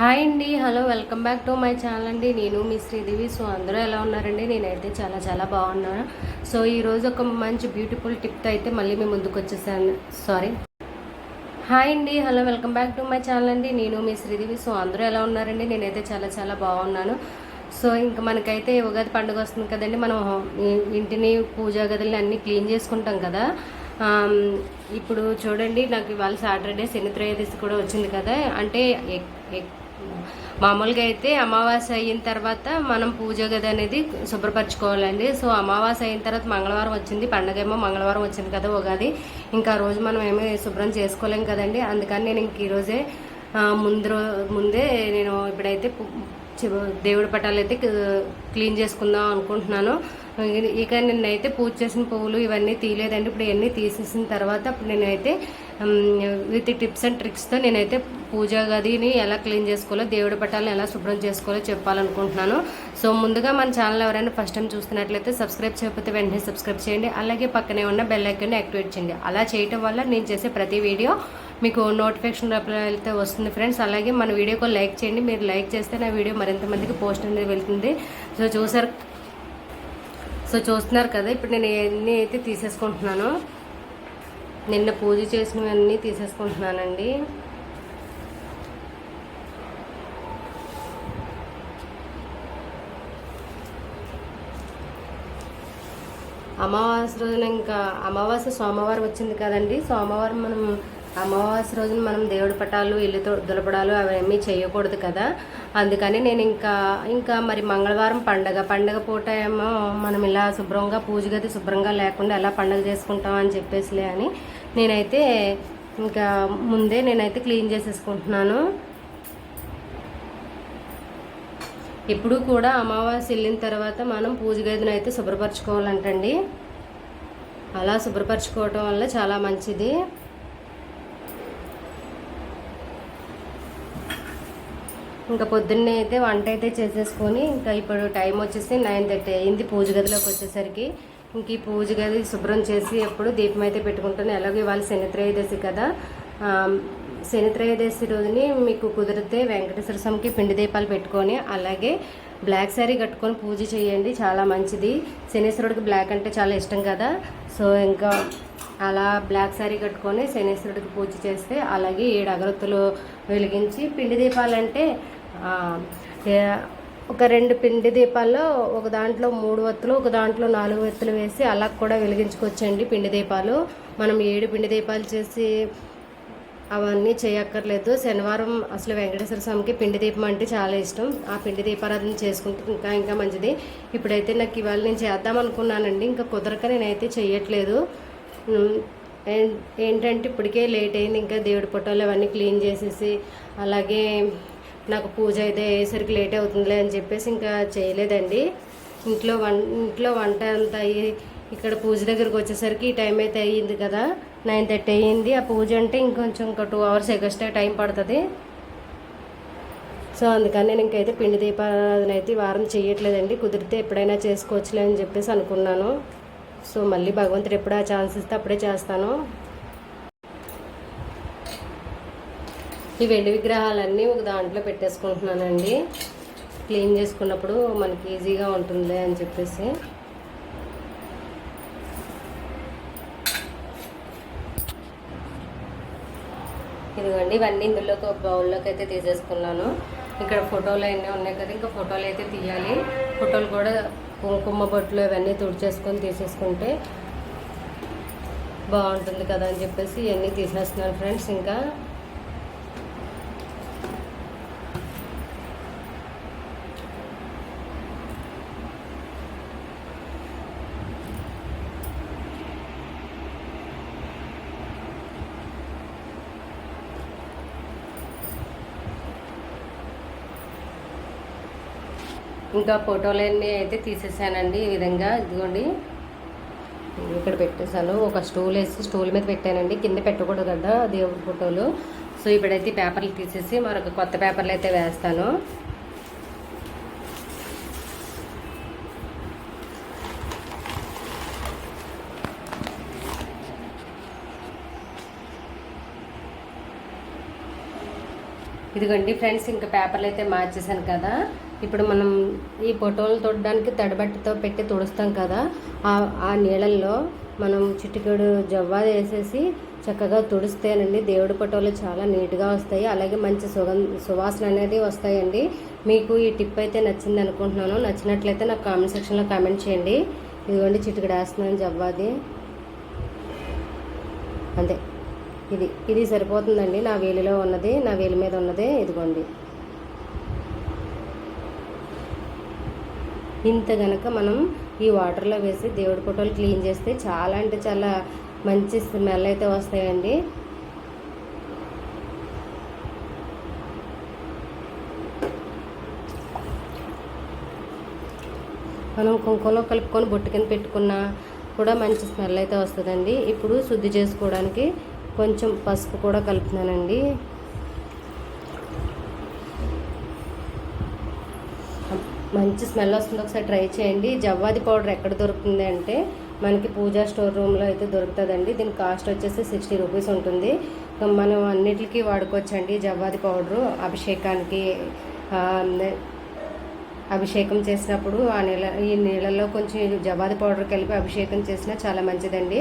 Hi అండి hello welcome back to my channel అండి. నేను మీ శ్రీదేవి. సో అందరూ ఎలా ఉన్నారండి? నేనైతే చాలా చాలా బాగున్నాను. సో ఈరోజు ఒక మంచి బ్యూటిఫుల్ టిప్తో అయితే మళ్ళీ మేము ముందుకు వచ్చేసాను. సారీ హాయ్ అండి hello welcome back to my channel అండి. నేను మీ శ్రీదేవి. సో అందరూ ఎలా ఉన్నారండి? నేనైతే చాలా చాలా బాగున్నాను. సో ఇంకా మనకైతే ఉగాది పండుగ వస్తుంది కదండి. మనం ఇంటిని పూజా గదులని అన్నీ క్లీన్ చేసుకుంటాం కదా. ఇప్పుడు చూడండి నాకు ఇవాళ సాటర్డే శని త్రయోదశి కూడా వచ్చింది కదా. అంటే ఎక్- ఎక్- మామూలుగా అయితే అమావాస్య అయిన తర్వాత మనం పూజ గది అనేది శుభ్రపరచుకోవాలండి. సో అమావాస్య అయిన తర్వాత మంగళవారం వచ్చింది. పండగ ఏమో మంగళవారం వచ్చింది కదా ఉగాది. ఇంకా ఆ రోజు మనం ఏమీ శుభ్రం చేసుకోలేం కదండి. అందుకని నేను ఇంక ఈరోజే ముందు రో- ముందే నేను ఇప్పుడైతే దేవుడి పటాలు అయితే క్లీన్ చేసుకుందాం అనుకుంటున్నాను. ఇక నిన్నైతే పూజ చేసిన పువ్వులు ఇవన్నీ తీయలేదండి. ఇప్పుడు ఇవన్నీ తీసేసిన తర్వాత అప్పుడు నేనైతే విత్ టిప్స్ అండ్ ట్రిక్స్తో నేనైతే పూజా గదిని ఎలా క్లీన్ చేసుకోవాలో దేవుడి పటాలను ఎలా శుభ్రం చేసుకోవాలో చెప్పాలనుకుంటున్నాను. సో ముందుగా మన ఛానల్ ఎవరైనా ఫస్ట్ టైం చూస్తున్నట్లయితే సబ్స్క్రైబ్ చేయకపోతే వెంటనే సబ్స్క్రైబ్ చేయండి. అలాగే పక్కనే ఉన్న బెల్ ఐకాన్ని యాక్టివేట్ చేయండి. అలా చేయటం వల్ల నేను చేసే ప్రతి వీడియో మీకు నోటిఫికేషన్ అయితే వస్తుంది ఫ్రెండ్స్ అలాగే మన వీడియోకి లైక్ చేయండి. మీరు లైక్ చేస్తే నా వీడియో మరింత మందికి పోస్ట్ అనేది వెళ్తుంది. సో చూసారు సో చూస్తున్నారు కదా ఇప్పుడు నేను ఎన్ని అయితే తీసేసుకుంటున్నాను నిన్న పూజ చేసినవన్నీ తీసేసుకుంటున్నానండి. అమావాస్య రోజున ఇంకా అమావాస్య సోమవారం వచ్చింది కదండి. సోమవారం మనం అమావాస్య రోజున మనం దేవుడి పటాలు ఇల్లు దులపడాలు అవన్నీ చేయకూడదు కదా. అందుకని నేను ఇంకా ఇంకా మరి మంగళవారం పండగ. పండగ పూట ఏమో మనం ఇలా శుభ్రంగా పూజ గది శుభ్రంగా లేకుండా ఎలా పండగ చేసుకుంటాం అని చెప్పేసిలే అని నేనైతే ఇంకా ముందే నేనైతే క్లీన్ చేసేసుకుంటున్నాను. ఎప్పుడు కూడా అమావాస్య వెళ్ళిన తర్వాత మనం పూజ గదిని అయితే శుభ్రపరచుకోవాలంటండి. అలా శుభ్రపరచుకోవటం వల్ల చాలా మంచిది. ఇంకా పొద్దున్నే అయితే వంట అయితే చేసేసుకొని ఇంకా ఇప్పుడు టైం వచ్చేసి నైన్ థర్టీ అయింది పూజ గదిలోకి వచ్చేసరికి. ఇంక ఈ పూజ గది శుభ్రం చేసి ఎప్పుడు దీపం అయితే పెట్టుకుంటాను. ఎలాగో ఇవాళ శని త్రయోదశి కదా శనిత్రయోదశి శని త్రయోదశి రోజుని మీకు కుదిరితే వెంకటేశ్వర స్వామికి పిండి దీపాలు పెట్టుకొని అలాగే బ్లాక్ శారీ కట్టుకొని పూజ చేయండి. చాలా మంచిది. శనీశ్వరుడికి బ్లాక్ అంటే చాలా ఇష్టం కదా. సో ఇంకా అలా బ్లాక్ శారీ కట్టుకొని శనీశ్వరుడికి పూజ చేస్తే అలాగే ఏడు అగరత్తులు వెలిగించి పిండి దీపాలంటే ఒక రెండు పిండి దీపాల్లో ఒక దాంట్లో మూడు వత్తులు ఒక దాంట్లో నాలుగు వత్తులు వేసి అలా కూడా వెలిగించుకోవచ్చండి పిండి దీపాలు. మనం ఏడు పిండి దీపాలు చేసి అవన్నీ చేయక్కర్లేదు. శనివారం అసలు వెంకటేశ్వర స్వామికి పిండి దీపం అంటే చాలా ఇష్టం. ఆ పిండి దీపారాధన చేసుకుంటే ఇంకా ఇంకా మంచిది. ఇప్పుడైతే నాకు ఇవాళ నేను చేద్దాం అనుకున్నానండి. ఇంకా కుదరక నేనైతే చేయట్లేదు ఏం- ఏంటంటే ఇప్పటికే లేట్ అయింది. ఇంకా దేవుడి ఫోటోలు అవన్నీ క్లీన్ చేసేసి అలాగే నాకు పూజ అయితే అయ్యేసరికి లేట్ అవుతుందిలే అని చెప్పేసి ఇంకా చేయలేదండి. ఇంట్లో వం ఇంట్లో వంట అంతా అయ్యి ఇక్కడ పూజ దగ్గరకు వచ్చేసరికి ఈ టైం అయితే అయ్యింది కదా. నైన్ థర్టీ అయ్యింది. ఆ పూజ అంటే ఇంకొంచెం ఇంకా టూ అవర్స్ ఎగస్ట్రా టైం పడుతుంది. సో అందుకని నేను ఇంకైతే పిండి దీపారాధన అయితే వారం చేయట్లేదండి కుదిరితే ఎప్పుడైనా చేసుకోవచ్చులే అని చెప్పేసి అనుకున్నాను. సో మళ్ళీ భగవంతుడు ఎప్పుడు ఆ ఛాన్స్ ఇస్తే అప్పుడే చేస్తాను. ఈ వెండి విగ్రహాలన్నీ ఒక దాంట్లో పెట్టేసుకుంటున్నానండి. క్లీన్ చేసుకున్నప్పుడు మనకి ఈజీగా ఉంటుంది అని చెప్పేసి. ఇదిగోండి ఇవన్నీ ఇందులోకి ఒక బౌల్లోకి అయితే తీసేసుకున్నాను. ఇక్కడ ఫోటోలు అన్నీ ఉన్నాయి కదా ఇంకా ఫోటోలు అయితే తీయాలి. ఫోటోలు కూడా కుంకుమ బొట్లు ఇవన్నీ తుడిచేసుకొని తీసేసుకుంటే బాగుంటుంది కదా అని చెప్పేసి ఇవన్నీ తీసేస్తున్నాను ఫ్రెండ్స్. ఇంకా ఇంకా ఫోటోలన్నీ అయితే తీసేసానండి ఈ విధంగా. ఇదిగోండి. ఇక్కడ పెట్టేశాను. ఒక స్టూల్ వేసి స్టూల్ మీద పెట్టానండి. కింద పెట్టకూడదు కదా దేవుడి ఫోటోలు సో ఇప్పుడైతే పేపర్లు తీసేసి మరొక కొత్త పేపర్లు అయితే వేస్తాను. ఇదిగోండి ఫ్రెండ్స్ ఇంకా పేపర్లు అయితే మార్చేసాను కదా. ఇప్పుడు మనం ఈ ఫోటోలు తొడడానికి తడిబట్టతో పెట్టి తుడుస్తాం కదా ఆ నీళ్ళల్లో మనం చిటికెడు జవ్వా వేసేసి చక్కగా తుడిస్తేనండి దేవుడి ఫోటోలు చాలా నీట్గా వస్తాయి. అలాగే మంచి సుగంధ సువాసన అనేది వస్తాయండి. మీకు ఈ టిప్ అయితే నచ్చింది అనుకుంటున్నాను. నచ్చినట్లయితే నాకు కామెంట్ సెక్షన్లో కామెంట్ చేయండి. ఇదిగోండి చిటికెడు వేస్తున్నాను జవ్వాది. అంతే. ఇది ఇది సరిపోతుందండి. నా వేలిలో ఉన్నది నా వేలి మీద ఉన్నది. ఇదిగోండి. ఇంత గనక మనం ఈ వాటర్లో వేసి దేవుడి ఫోటోలు క్లీన్ చేస్తే చాలా అంటే చాలా మంచి స్మెల్ అయితే వస్తాయండి. మనం కుంకుమలో కలుపుకొని బొట్టు కింద పెట్టుకున్నా కూడా మంచి స్మెల్ అయితే వస్తుందండి. ఇప్పుడు శుద్ధి చేసుకోవడానికి కొంచెం పసుపు కూడా కలుపుతున్నానండి. మంచి స్మెల్ వస్తుంది. ఒకసారి ట్రై చేయండి. జవ్వాది పౌడర్ ఎక్కడ దొరుకుతుంది అంటే మనకి పూజా స్టోర్ రూమ్లో అయితే దొరుకుతుందండి. దీని కాస్ట్ వచ్చేసి సిక్స్టీ రూపీస్ ఉంటుంది. మనం అన్నిటికీ వాడుకోవచ్చండి జవ్వాది పౌడరు. అభిషేకానికి అభిషేకం చేసినప్పుడు ఆ నీళ్ళ ఈ నీళ్ళల్లో కొంచెం జవాది పౌడర్ కలిపి అభిషేకం చేసినా చాలా మంచిదండి.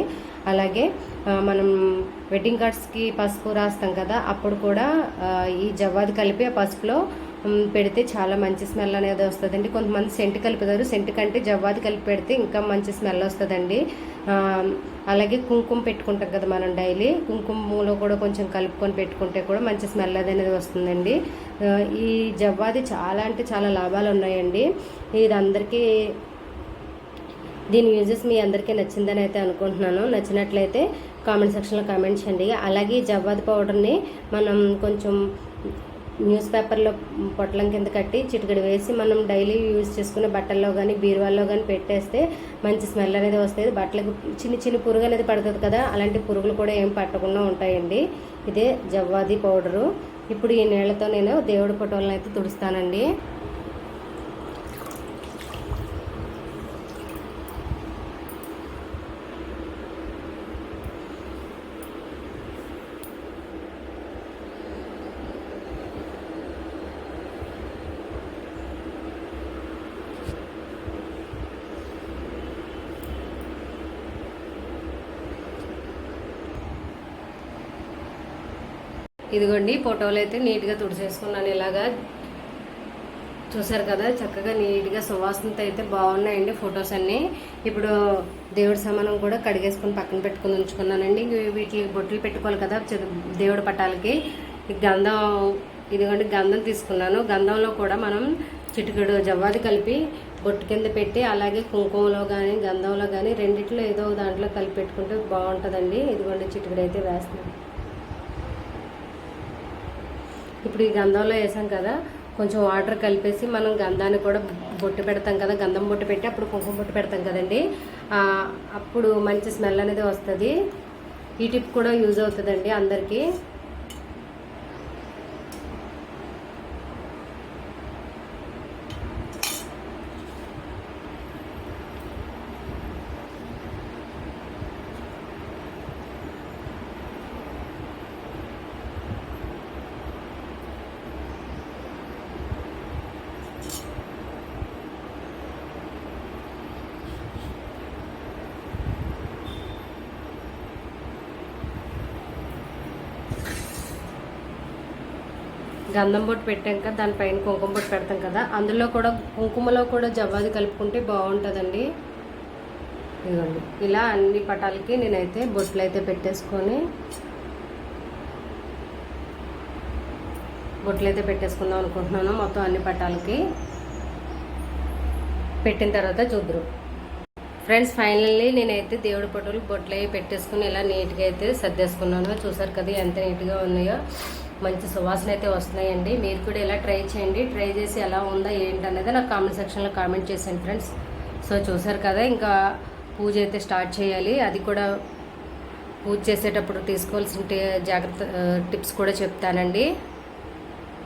అలాగే మనం వెడ్డింగ్ కార్డ్స్కి పసుపు రాస్తాం కదా అప్పుడు కూడా ఈ జవాది కలిపి ఆ పసుపులో పెడితే చాలా మంచి స్మెల్ అనేది వస్తుందండి. కొంతమంది సెంట్ కలుపుతారు సెంట్ కంటే జవ్వాది కలిపి పెడితే ఇంకా మంచి స్మెల్ వస్తుందండి. అలాగే కుంకుమ పెట్టుకుంటాం కదా మనం డైలీ. కుంకుమలో కూడా కొంచెం కలుపుకొని పెట్టుకుంటే కూడా మంచి స్మెల్ అనేది వస్తుందండి. ఈ జవ్వాది చాలా అంటే చాలా లాభాలు ఉన్నాయండి. ఇది అందరికీ దీని యూజెస్ మీ అందరికీ నచ్చిందని అయితే అనుకుంటున్నాను. నచ్చినట్లయితే కామెంట్ సెక్షన్లో కామెంట్ చేయండి. అలాగే ఈ జవ్వాది పౌడర్ని మనం కొంచెం న్యూస్ పేపర్లో పొట్లం కింద కట్టి చిటికడి వేసి మనం డైలీ యూజ్ చేసుకునే బట్టల్లో కానీ బీరువాల్లో కానీ పెట్టేస్తే మంచి స్మెల్ అనేది వస్తుంది. బట్టలకు చిన్న చిన్న పురుగు అనేది పడుతుంది కదా అలాంటి పురుగులు కూడా ఏం పట్టకుండా ఉంటాయండి. ఇదే జవ్వాది పౌడరు. ఇప్పుడు ఈ నీళ్ళతో నేను దేవుడి ఫోటోలను అయితే తుడుస్తానండి. ఇదిగోండి ఫోటోలు అయితే నీట్గా తుడిచేసుకున్నాను ఇలాగా. చూసారు కదా చక్కగా నీట్గా సువాసనతో అయితే బాగున్నాయండి ఫొటోస్ అన్నీ. ఇప్పుడు దేవుడి సమానం కూడా కడిగేసుకొని పక్కన పెట్టుకుని ఉంచుకున్నానండి. వీటికి బొట్లు పెట్టుకోవాలి కదా దేవుడి పటాలకి. గంధం ఇదిగోండి గంధం తీసుకున్నాను. గంధంలో కూడా మనం చిటికెడు జవ్వాది కలిపి బొట్టు కింద పెట్టి అలాగే కుంకుమలో కానీ గంధంలో కానీ రెండిట్లో ఏదో ఒక దాంట్లో కలిపి పెట్టుకుంటే బాగుంటుందండి. ఇదిగోండి చిటికెడు అయితే వేస్తున్నాను. ఇప్పుడు ఈ గంధంలో వేసాం కదా కొంచెం వాటర్ కలిపేసి మనం గంధాన్ని కూడా బొట్టు పెడతాం కదా గంధం బొట్టు పెట్టి అప్పుడు కుంకుమ బొట్టు పెడతాం కదండి. అప్పుడు మంచి స్మెల్ అనేది వస్తుంది. ఈ టిప్ కూడా యూజ్ అవుతుందండి అందరికీ. గంధం బొట్టు పెట్టాక దానిపైన కుంకుమ బొట్టు పెడతాం కదా అందులో కూడా కుంకుమలో కూడా జవ్వాది కలుపుకుంటే బాగుంటుందండి. ఇదిగోండి ఇలా అన్ని పటాలకి నేనైతే బొట్లు అయితే పెట్టేసుకొని బొట్లు అయితే పెట్టేసుకుందాం అనుకుంటున్నాను మొత్తం అన్ని పటాలకి. పెట్టిన తర్వాత చూద్దరు. ఫ్రెండ్స్ ఫైనల్లీ నేనైతే దేవుడి ఫోటోలు బొట్లు అవి పెట్టేసుకుని ఇలా నీట్గా అయితే సర్దేసుకున్నాను. చూసారు కదా ఎంత నీట్గా ఉన్నాయో. మంచి సువాసన అయితే వస్తున్నాయండి. మీరు కూడా ఇలా ట్రై చేయండి. ట్రై చేసి ఎలా ఉందా ఏంటనేది నాకు కామెంట్ సెక్షన్లో కామెంట్ చేసాను ఫ్రెండ్స్. సో చూసారు కదా ఇంకా పూజ అయితే స్టార్ట్ చేయాలి. అది కూడా పూజ చేసేటప్పుడు తీసుకోవాల్సిన జాగ్రత్త టిప్స్ కూడా చెప్తానండి.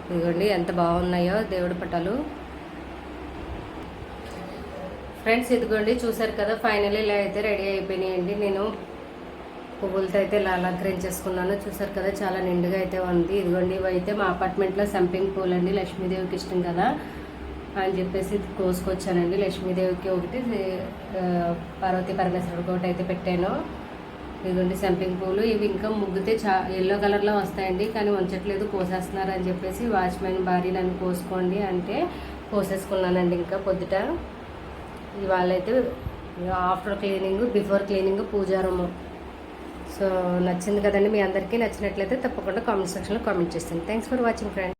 ఇదిగోండి ఎంత బాగున్నాయో దేవుడి పటాలు. ఫ్రెండ్స్ ఇదిగోండి చూసారు కదా ఫైనల్ ఇలా అయితే రెడీ అయిపోయినాయండి. నేను పువ్వులతో అయితే ఇలా అలంకరించేసుకున్నాను. చూసారు కదా చాలా నిండుగా అయితే ఉంది. ఇదిగోండి ఇవి అయితే మా అపార్ట్మెంట్లో సంపింగ్ పూలు అండి లక్ష్మీదేవికి ఇష్టం కదా. అని చెప్పేసి కోసుకొచ్చానండి. లక్ష్మీదేవికి ఒకటి పార్వతి పార్వతీ పరమేశ్వరుడికి ఒకటి అయితే పెట్టాను. ఇదిగోండి సంపింగ్ పూలు. ఇవి ఇంకా ముగ్గితే చా ఎల్లో కలర్లో వస్తాయండి కానీ ఉంచట్లేదు కోసేస్తున్నారు అని చెప్పేసి వాచ్మెన్ భార్య నన్ను కోసుకోండి అంటే కోసేసుకున్నానండి ఇంకా పొద్దుట. ఇవాళ అయితే ఆఫ్టర్ క్లీనింగ్ బిఫోర్ క్లీనింగ్ పూజారము. సో నచ్చింది కదండి మీ అందరికీ నచ్చినట్లయితే తప్పకుండా కామెంట్ సెక్షన్లో కామెంట్ చేస్తాను. Thanks for watching friends